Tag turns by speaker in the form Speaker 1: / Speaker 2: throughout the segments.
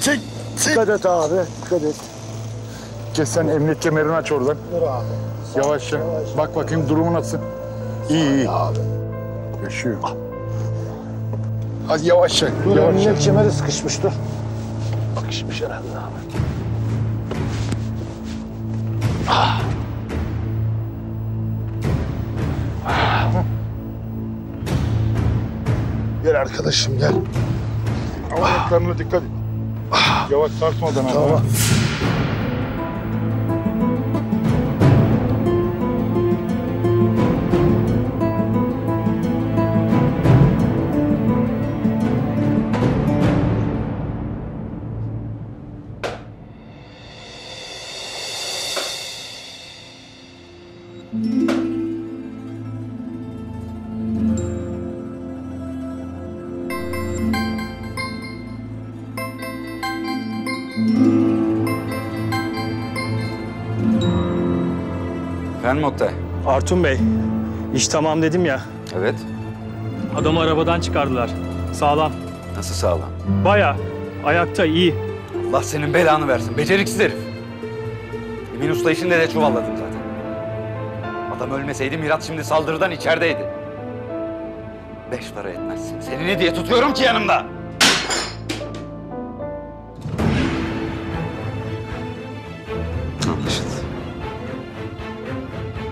Speaker 1: Çek, çek.
Speaker 2: Dikkat et abi, dikkat et.
Speaker 1: Geç sen emniyet kemerini aç oradan.
Speaker 2: Dur abi.
Speaker 1: Yavaşça. Bak bakayım durumu nasıl? İyi iyi.
Speaker 2: Abi.
Speaker 1: Yaşıyor. Hadi yavaşça.
Speaker 2: Dur
Speaker 1: yavaşça.
Speaker 2: emniyet kemeri sıkışmış dur. Sıkışmış herhalde abi. Gel arkadaşım gel.
Speaker 1: Ama ayaklarına dikkat et. Yavaş sarsmadan ama.
Speaker 2: Tamam.
Speaker 3: Efendim Oktay?
Speaker 4: Artun Bey, iş tamam dedim ya.
Speaker 3: Evet.
Speaker 4: Adamı arabadan çıkardılar. Sağlam.
Speaker 3: Nasıl sağlam?
Speaker 4: Baya. Ayakta iyi.
Speaker 3: Allah senin belanı versin. Beceriksiz herif. Emin Usta işinde de çuvalladım zaten. Adam ölmeseydi Mirat şimdi saldırıdan içerideydi. Beş para etmezsin. Seni ne diye tutuyorum ki yanımda?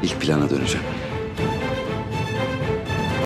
Speaker 3: ilk plana döneceğim.